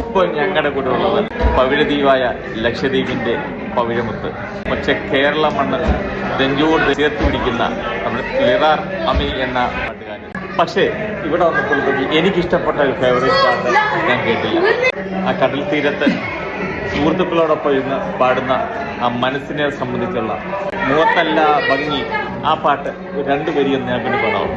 ഇപ്പോൾ ഞങ്ങളുടെ കൂടെ ഉള്ളത് പവിഴദ്വീപായ ലക്ഷദ്വീപിന്റെ പവിഴമുത്ത്. പക്ഷെ കേരള മണ്ണ് നെഞ്ചോട് ചേർത്ത് പിടിക്കുന്ന നമ്മുടെ ലിറാർ അമി എന്ന പാട്ടുകാരൻ പക്ഷേ ഇവിടെ വന്നപ്പോഴത്തേക്ക് എനിക്കിഷ്ടപ്പെട്ട ഒരു ഫേവറേറ്റ് പാട്ട് ഞാൻ കേട്ടില്ല. ആ കടൽ തീരത്ത് സുഹൃത്തുക്കളോടൊപ്പം ഇരുന്ന് പാടുന്ന ആ മനസ്സിനെ സംബന്ധിച്ചുള്ള മുഖത്തല്ല ഭംഗി. ആ പാട്ട് രണ്ടു വരിയും ഞാൻ പിന്നെ പാടാവും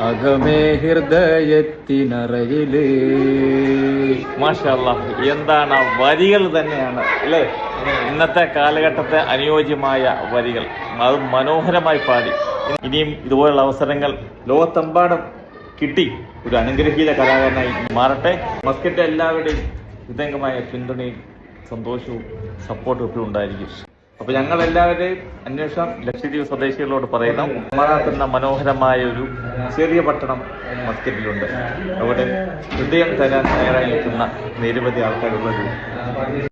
അകമേ ഹൃദയത്തിനറയിൽ മാഷാല്ല എന്താണ് വരികൾ തന്നെയാണ് അല്ലേ? ഇന്നത്തെ കാലഘട്ടത്തെ അനുയോജ്യമായ വരികൾ. അത് മനോഹരമായി പാടി. ഇനിയും ഇതുപോലുള്ള അവസരങ്ങൾ ലോകത്തെമ്പാടും കിട്ടി. ഒരു അനുഗ്രഹീത കലാകാരനായി മാറട്ടെ. മസ്കറ്റ് എല്ലാവരുടെയും ഹൃദയംഗമായ പിന്തുണയും സന്തോഷവും സപ്പോർട്ടും എപ്പോഴും ഉണ്ടായിരിക്കും. അപ്പൊ ഞങ്ങൾ എല്ലാവരുടെയും അന്വേഷണം ലക്ഷദ്വീപ് സ്വദേശികളോട് പറയുന്നു. മാറാത്തുന്ന മനോഹരമായ ഒരു ചെറിയ പട്ടണം മസ്കറ്റിലുണ്ട് അവിടെ ഹൃദയം തരാൻ തയ്യാറായി നിൽക്കുന്ന നിരവധി ആൾക്കാരുള്ളത്